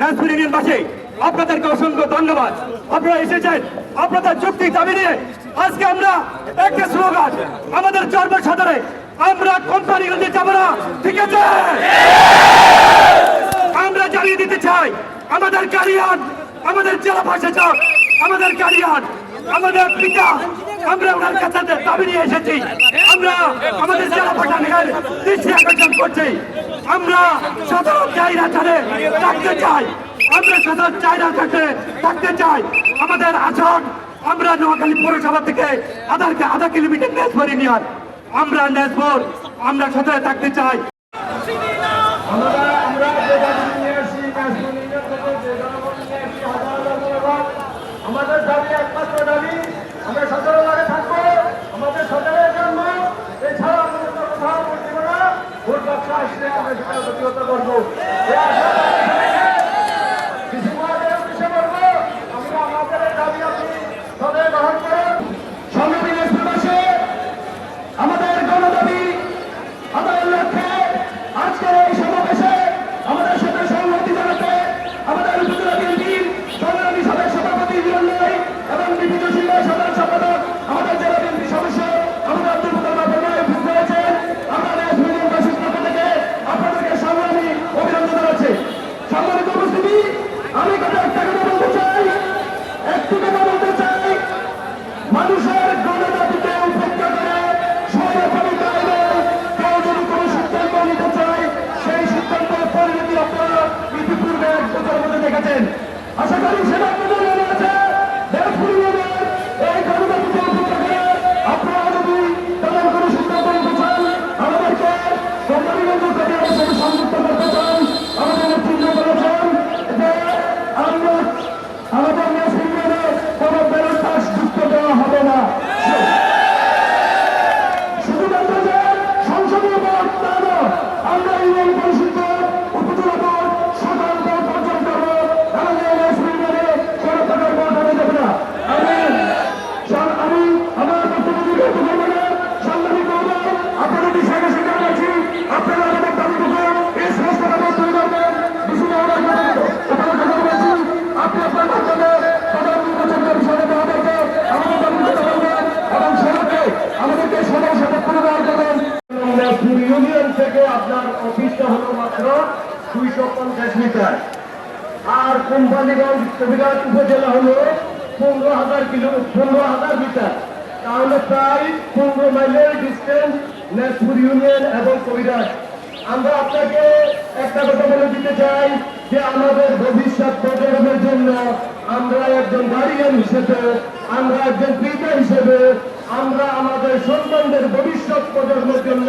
নাজপুর ইউনিয়নবাসী আপনাদেরকে অসংখ্য ধন্যবাদ। আপনারা এসেছেন আপনাদের চুক্তি দাবি নিয়ে। আজকে আমরা একটা স্লোগান, আমাদের জন্মসাধারে আমরা কোম্পানিগঞ্জে যাব না। ঠিক আছে? আমরা জানিয়ে দিতে চাই, আমাদের গাড়িয়ান আমাদের জেলা ভাষা যাক আমাদের গাড়িয়ান আমাদের পিতা, আমরা ওনার কাছে দাবি নিয়ে এসেছি। আমরা আমাদের জেলা ভাষা নিয়ে দৃষ্টি আকর্ষণ করছি। আমরা সাধারণ চাহিদা ছাড়ে থাকতে চাই। আমরা সাধারণ চাহিদা থাকতে থাকতে চাই। আমাদের আসন আমরা নোয়াখালী পৌরসভা থেকে আধা আধা কিলোমিটার নেসবরি নিয়ে আমরা নেসবর আমরা সাথে থাকতে চাই। আসলে আমরা সেটা প্রতিহত করব। দুইশো মিটার। আর কোম্পানিগঞ্জ কবিরাট উপজেলা হল পনেরো হাজার কিলো, পনেরো হাজার মিটার। তাহলে প্রায় পনেরো মাইলের ডিস্টেন্স নেসপুর ইউনিয়ন এবং কবিরাজ আমরা আপনাকে একটা কথা বলে দিতে চাই যে আমাদের ভবিষ্যৎ প্রজন্মের জন্য আমরা একজন গার্ডিয়ান হিসেবে, আমরা একজন পিতা হিসেবে, আমরা আমাদের সন্তানদের ভবিষ্যৎ প্রজন্মের জন্য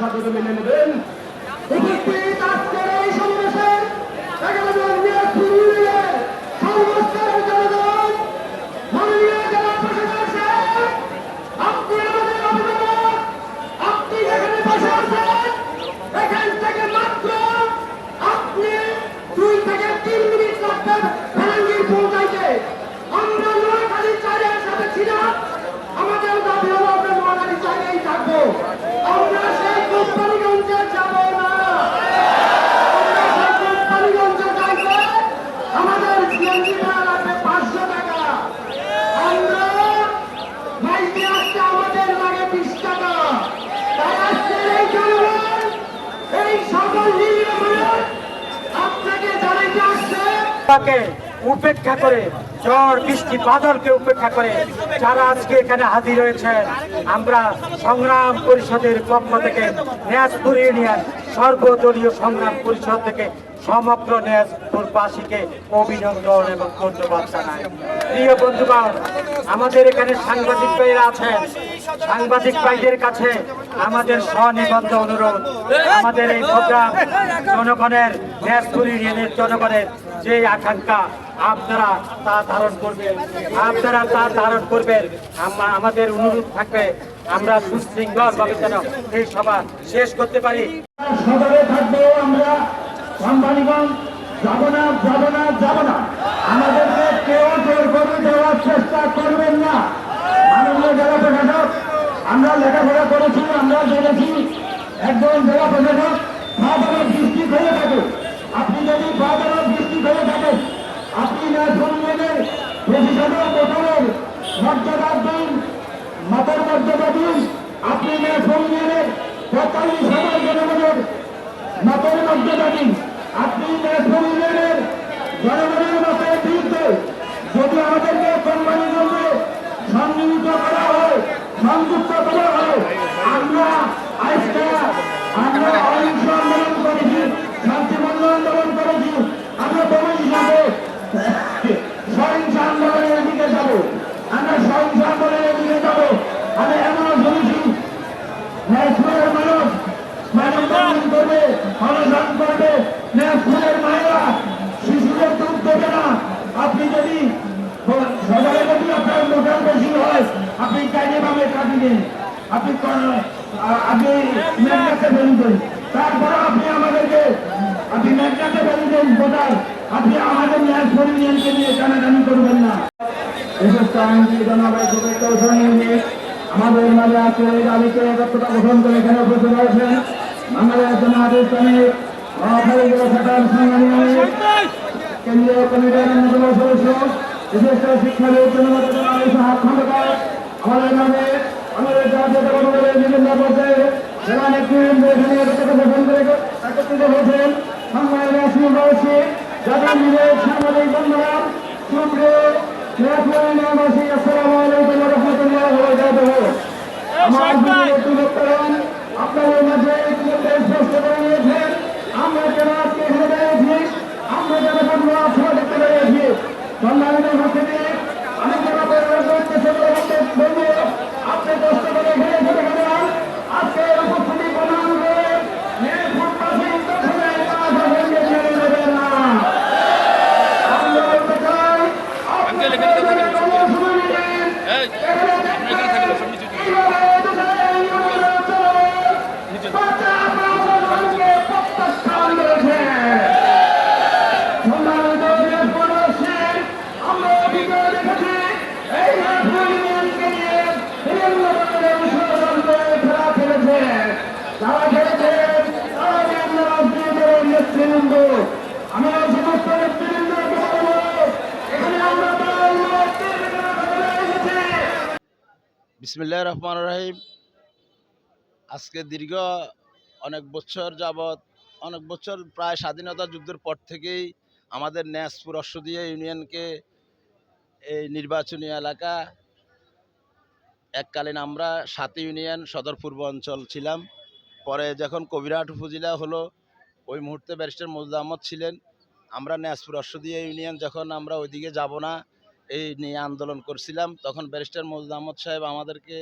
সাথে মেনে নেবেন। বন্যাকে উপেক্ষা করে, ঝড়, বৃষ্টি, বাদলকে উপেক্ষা করে যারা আজকে এখানে হাজির রয়েছে আমরা সংগ্রাম পরিষদের পক্ষ থেকে ন্যাসপুর নিয়ে সর্বদলীয় সংগ্রাম পরিষদ থেকে সমগ্র ন্যাসপুরবাসীকে অভিনন্দন এবং ধন্যবাদ জানাই। প্রিয় বন্ধুবান আমাদের এখানে সাংবাদিক ভাইয়েরা আছে সাংবাদিক ভাইদের কাছে আমাদের স্বনিবন্ধ অনুরোধ। আমাদের এই প্রোগ্রাম জনগণের ন্যাস ইউনিয়নের জনগণের যে আকাঙ্ক্ষা আপনারা তা ধারণ করবেন, আপনারা তা ধারণ করবেন। আম- আমাদের অনুরোধ থাকবে, আমরা সুশৃঙ্খল ভাবে যেন এই সভা শেষ করতে পারি। আমরা আমাদেরকে কেউ না। করেছি আপনি যদি থাকেন আপনি ন্যাশনালের প্রশাসনের বোতলের মর্যাদা দিন মাতার মর্যাদা দিন, আপনি ন্যাশনালের পঁয়তাল্লিশ হাজার জনগণের মতের মর্যাদা দিন। আপনি ন্যাশনালের জনগণের মতের বিরুদ্ধে যদি আমাদেরকে কোম্পানিগঞ্জে সন্নিহিত করা হয়, সংযুক্ত করা হয়, আমরা আজকে আমরা অহিংস আন্দোলন করেছি শান্তিপূর্ণ আন্দোলন করেছি আমরা বলি হিসাবে সহিংস আন্দোলনের দিকে যাব আমরা সহিংস আন্দোলনের দিকে যাব আমি এমনও শুনেছি ন্যাশনালের মানুষ মানববন্ধন করবে অনশন করবে ন্যাশনালের মায়েরা শিশুদের দুধ দেবে না আপনি যদি সবাই যদি আপনার মোটার বেশি হয় আপনি কাজে ভাবে কাটি দিন আপনি আপনি মেঘনাতে ফেলে দেন তারপরে আপনি আমাদেরকে, আপনি মেঘনাতে ফেলে দেন কোথায় আপনি আমাদের ন্যাশনাল ইউনিয়নকে নিয়ে টানাটানি করবেন না। বিশেষ আইনটি জনগণের শুভেচ্ছা নিয়ে আমাদের মাঝে আজকে এই দাবিকে একত্রতা গঠন করে এখানে উপস্থিত হয়েছেন বাংলাদেশ জামাত ইসলামী মহাফারিগুলো থাকার সংগ্রামী কেন্দ্রীয় কমিটির অন্যতম সদস্য, বিশেষ করে শিক্ষাবিদ আমাদের জাতীয় জনগণের বিভিন্ন পর্যায়ে যারা নেতৃবৃন্দ এখানে একত্রতা গঠন করে একত্রিত হয়েছেন সংগ্রামের সুবাসী যাদের নিজের সাংবাদিক বন্ধুরা সুপ্রিয় ন্যাশনালবাসী আসসালামু আলাইকুম রাহমাতুল্লাহি আমার বক্তব্য আপনাদের মাঝে স্পষ্ট করে নিয়েছেন আমরা কেন আজকে এখানে দাঁড়িয়েছি? আমরা কেন বন্ধু আশ্রয় দেখতে দাঁড়িয়েছি সম্মানিত উপস্থিতি আমি যারা আপনি কষ্ট করে এখানে এসে দেখেন আজকে উপস্থিতি প্রমাণ করে নির্ভুলবাসী দখলে না দখলে ছেড়ে দেবে না আমরা বলতে চাই আপনি কোনো সময় নেই এসেছি বিসমিল্লাহ রহমান রহিম। আজকে দীর্ঘ অনেক বছর যাবৎ, অনেক বছর প্রায় স্বাধীনতা যুদ্ধের পর থেকেই আমাদের ন্যাসপুর অশ্বদীয় ইউনিয়নকে এই নির্বাচনী এলাকা, এককালীন আমরা সাত ইউনিয়ন সদর পূর্ব অঞ্চল ছিলাম। পরে যখন কবিরাট উপজেলা হলো, ওই মুহূর্তে ব্যারিস্টার মজুদ আহমদ ছিলেন। আমরা ন্যাসপুর অশ্বদীয় ইউনিয়ন যখন আমরা ওইদিকে যাব না, এই নিয়ে আন্দোলন করছিলাম, তখন ব্যারিস্টার মজুদ আহমদ সাহেব আমাদেরকে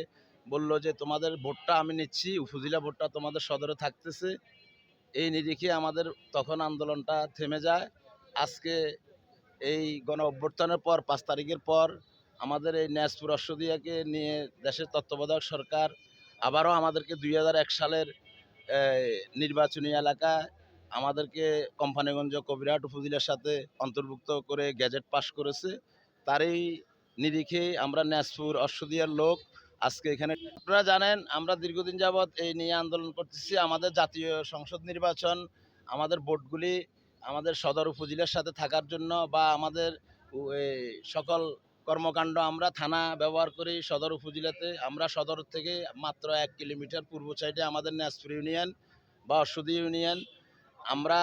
বলল যে, তোমাদের ভোটটা আমি নিচ্ছি, উপজেলা ভোটটা তোমাদের সদরে থাকতেছে। এই নিরিখে আমাদের তখন আন্দোলনটা থেমে যায়। আজকে এই গণ অভ্যর্থনের পর, পাঁচ তারিখের পর, আমাদের এই ন্যাসপুর অশ্বদিয়াকে নিয়ে দেশের তত্ত্বাবধায়ক সরকার আবারও আমাদেরকে দুই হাজার এক সালের নির্বাচনী এলাকা আমাদেরকে কোম্পানিগঞ্জ কবিরাট উপজেলার সাথে অন্তর্ভুক্ত করে গ্যাজেট পাশ করেছে। তারই নিরিখে আমরা ন্যাসপুর অশ্বদিয়ার লোক আজকে এখানে। আপনারা জানেন, আমরা দীর্ঘদিন যাবৎ এই নিয়ে আন্দোলন করতেছি। আমাদের জাতীয় সংসদ নির্বাচন, আমাদের ভোটগুলি আমাদের সদর উপজেলার সাথে থাকার জন্য বা আমাদের সকল কর্মকাণ্ড আমরা থানা ব্যবহার করি সদর উপজেলাতে। আমরা সদর থেকে মাত্র এক কিলোমিটার পূর্ব সাইডে আমাদের ন্যাসপুর ইউনিয়ন বা অশ্বদী ইউনিয়ন। আমরা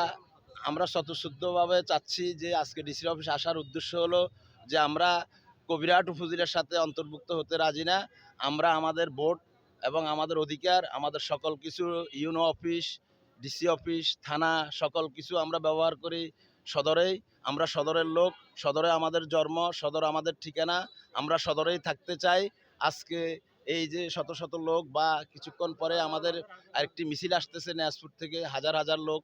আমরা স্বতঃসুদ্ধভাবে চাচ্ছি যে আজকে ডিসি অফিস আসার উদ্দেশ্য হলো যে আমরা কবিরাট উপজেলার সাথে অন্তর্ভুক্ত হতে রাজি না। আমরা আমাদের ভোট এবং আমাদের অধিকার, আমাদের সকল কিছু, ইউনো অফিস, ডিসি অফিস, থানা, সকল কিছু আমরা ব্যবহার করি। সদরেই, আমরা সদরের লোক, সদরে আমাদের জন্ম, সদর আমাদের ঠিকানা, আমরা সদরেই থাকতে চাই। আজকে এই যে শত শত লোক বা কিছুক্ষণ পরে আমাদের আরেকটি মিছিল আসতেছে ন্যাসপুর থেকে, হাজার হাজার লোক।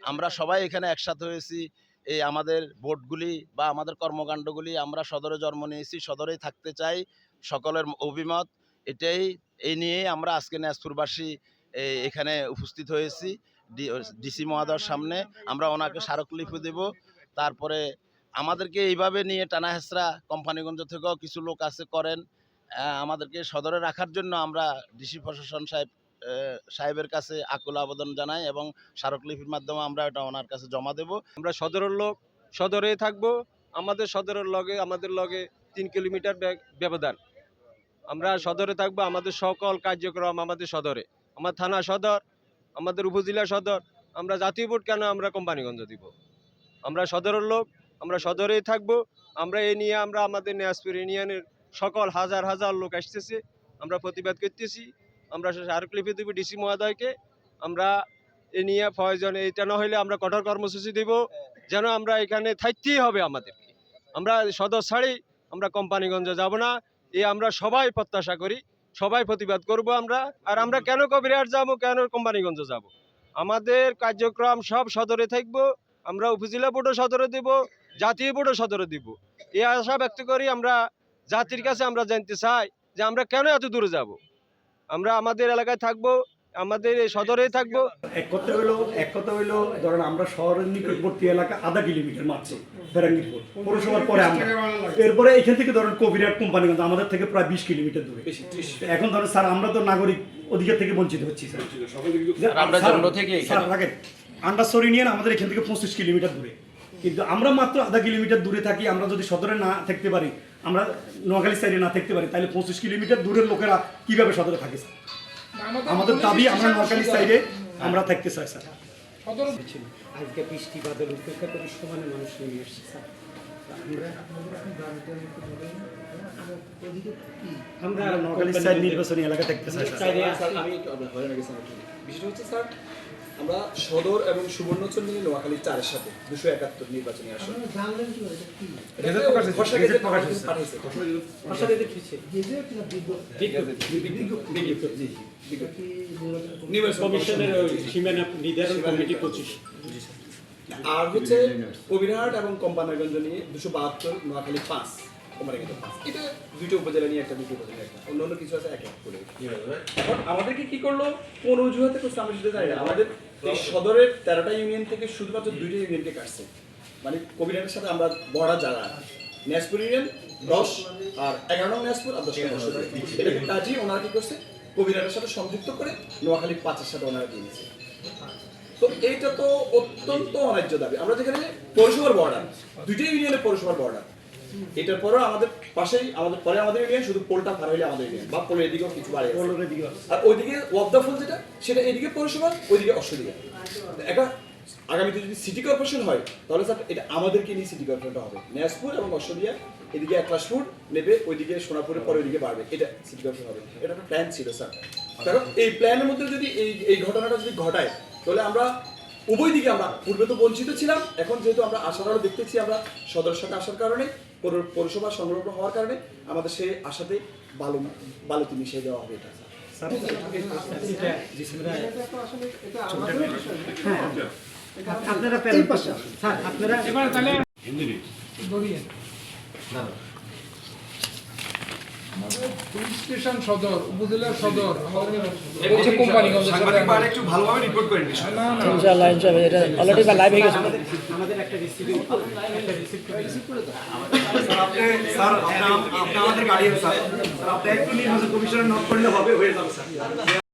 আমরা সবাই এখানে একসাথে হয়েছি। এই আমাদের ভোটগুলি বা আমাদের কর্মকাণ্ডগুলি আমরা সদরে জন্ম নিয়েছি, সদরেই থাকতে চাই। সকলের অভিমত এটাই, এই নিয়েই আমরা আজকে ন্যাসপুরবাসী এখানে উপস্থিত হয়েছি। ডিসি মহাদয়ের সামনে আমরা ওনাকে স্মারকলিপি দেব। তারপরে আমাদেরকে এইভাবে নিয়ে টানা হেসরা কোম্পানিগঞ্জ থেকেও কিছু লোক আছে করেন। আমাদেরকে সদরে রাখার জন্য আমরা ডিসি প্রশাসন সাহেব সাহেবের কাছে আকুল আবেদন জানাই এবং স্মারকলিপির মাধ্যমে আমরা এটা ওনার কাছে জমা দেব। আমরা সদরের লোক সদরে থাকব। আমাদের সদরের লগে, আমাদের লগে তিন কিলোমিটার ব্য- ব্যবধান। আমরা সদরে থাকব, আমাদের সকল কার্যক্রম আমাদের সদরে। আমার থানা সদর আমাদের উপজেলা সদর, আমরা জাতীয় বোর্ড কেন আমরা কোম্পানিগঞ্জ দিব? আমরা সদরের লোক, আমরা সদরেই থাকব, আমরা এ নিয়ে আমরা আমাদের ন্যাসপুর ইউনিয়নের সকল হাজার হাজার লোক আসতেছে, আমরা প্রতিবাদ করতেছি, আমরা স্মারকলিপি দেবো ডিসি মহোদয়কে, আমরা এ নিয়ে প্রয়োজন এইটা না হলে আমরা কঠোর কর্মসূচি দেব, যেন আমরা এখানে থাকতেই হবে আমাদেরকে। আমরা সদর ছাড়ি, আমরা কোম্পানিগঞ্জে যাব না, এ আমরা সবাই প্রত্যাশা করি। সবাই প্রতিবাদ করব আমরা। আর আমরা কেন কবিরাট যাব? কেন কোম্পানিগঞ্জ যাব? আমাদের কার্যক্রম সব সদরে থাকব। আমরা উপজেলা বোর্ডও সদরে দিব, জাতীয় বোর্ডও সদরে দিব। এই আশা ব্যক্ত করি আমরা জাতির কাছে আমরা জানতে চাই যে আমরা কেন এত দূরে যাব। আমরা আমাদের এলাকায় থাকব আমাদের এই সদরেই থাকব। এক কথা হইল এক কথা হইল ধরেন আমরা শহরের নিকটবর্তী এলাকা আধা কিলোমিটার মাত্র ফেরাঙ্গিরপুর পৌরসভার পরে আমরা। এরপরে এখান থেকে ধরেন কবিরাট কোম্পানিগঞ্জ আমাদের থেকে প্রায় বিশ কিলোমিটার দূরে। এখন ধরেন স্যার আমরা তো নাগরিক অধিকার থেকে বঞ্চিত হচ্ছি স্যার। আমরা জন্ম থেকে আন্ডারসর ইউনিয়ন আমাদের এখান থেকে পঁচিশ কিলোমিটার দূরে। কিন্তু আমরা মাত্র আধা কিলোমিটার দূরে থাকি আমরা যদি সদরে না থাকতে পারি আমরা নোয়াখালী সাইডে না থাকতে পারি তাহলে পঁচিশ কিলোমিটার দূরের লোকেরা কীভাবে সদরে থাকে স্যার? আমাদের দাবি আমরা নোয়াখালী সাইডে আমরা থাকতে চাই স্যার আজকে বৃষ্টি বাদল উপেক্ষা করে সমানে মানুষ নিয়ে এসছে স্যার আমরা আমরা নোয়াখালী সাইড নির্বাচনী এলাকা থাকতে চাই স্যার আমি হয়ে গেছে একটু। হচ্ছে স্যার আমরা সদর এবং সুবর্ণচর নিয়ে নোয়াখালী চারের সাথে দুশো একাত্তর নির্বাচনী আসন। আর হচ্ছে কবিরহাট এবং কোম্পানিগঞ্জ নিয়ে দুশো বাহাত্তর নোয়াখালী পাঁচ এটা দুইটা উপজেলা নিয়ে একটা দুটো উপজেলা একটা। অন্য অন্য কিছু আছে এক এক করে। এখন আমাদেরকে কি করল? কোন অজুহাতে করছে আমি সেটা জানি না। আমাদের এই সদরের তেরোটা ইউনিয়ন থেকে শুধুমাত্র দুইটা ইউনিয়নকে কাটছে। মানে কবিরহাটের সাথে আমরা বড়া যারা। ন্যাসপুর ইউনিয়ন দশ, আর এগারো নং ন্যাসপুর আর দশ। এটাকে কাজী ওনারা কি করছে? কবিরহাটের সাথে সংযুক্ত করে নোয়াখালী পাঁচের সাথে ওনারা দিয়ে তো এইটা তো অত্যন্ত অন্যায্য দাবি। আমরা যেখানে পৌরসভার বর্ডার দুইটাই ইউনিয়নের পৌরসভার বর্ডার এটার পরেও আমাদের পাশেই আমাদের পরে আমাদের ইউনিয়ন শুধু পোলটা পার হইলে আমাদের ইউনিয়ন বা পোলের এদিকেও কিছু বাড়ি আছে। পনেরো দিকে আছে। আর ওইদিকে ওয়াবদা ফুল যেটা সেটা এদিকে পৌরসভা ওইদিকে অষ্টদিকে একটা আগামীতে যদি সিটি কর্পোরেশন হয় তাহলে স্যার এটা আমাদেরকে নিয়ে সিটি কর্পোরেশনটা হবে। ন্যাসপুর এবং অষ্টদিয়া এদিকে একলাশপুর নেবে ওইদিকে সোনাপুরের পরে ওইদিকে বাড়বে। এটা সিটি কর্পোরেশন হবে। এটা একটা প্ল্যান ছিল স্যার। কারণ এই প্ল্যানের মধ্যে যদি এই এই ঘটনাটা যদি ঘটায় তাহলে আমরা উভয় দিকে আমরা পূর্বে তো বঞ্চিত ছিলাম এখন যেহেতু আমরা আশার আলো দেখতেছি আমরা সাথে আসার কারণে পৌরসভা সংলগ্ন হওয়ার কারণে আমাদের সেই আশাতে বালু বালুতে মিশিয়ে দেওয়া হবে এটা। স্যার আপনারা আপনারা স্টেশন সদর উপজেলার সদর হচ্ছে কোম্পানিগঞ্জের একটু ভালোভাবে রিপোর্ট করেন না না ইনশাআল্লাহ ইনশাআল্লাহ এটা অলরেডি লাইভ হয়ে গেছে। আমাদের একটা রিসিভ স্যার আপনি স্যার আপনি আমাদের গাড়ি স্যার। স্যার আপনি একটু নির্বাচন কমিশনের নক করলে হবে হয়ে যাবে স্যার।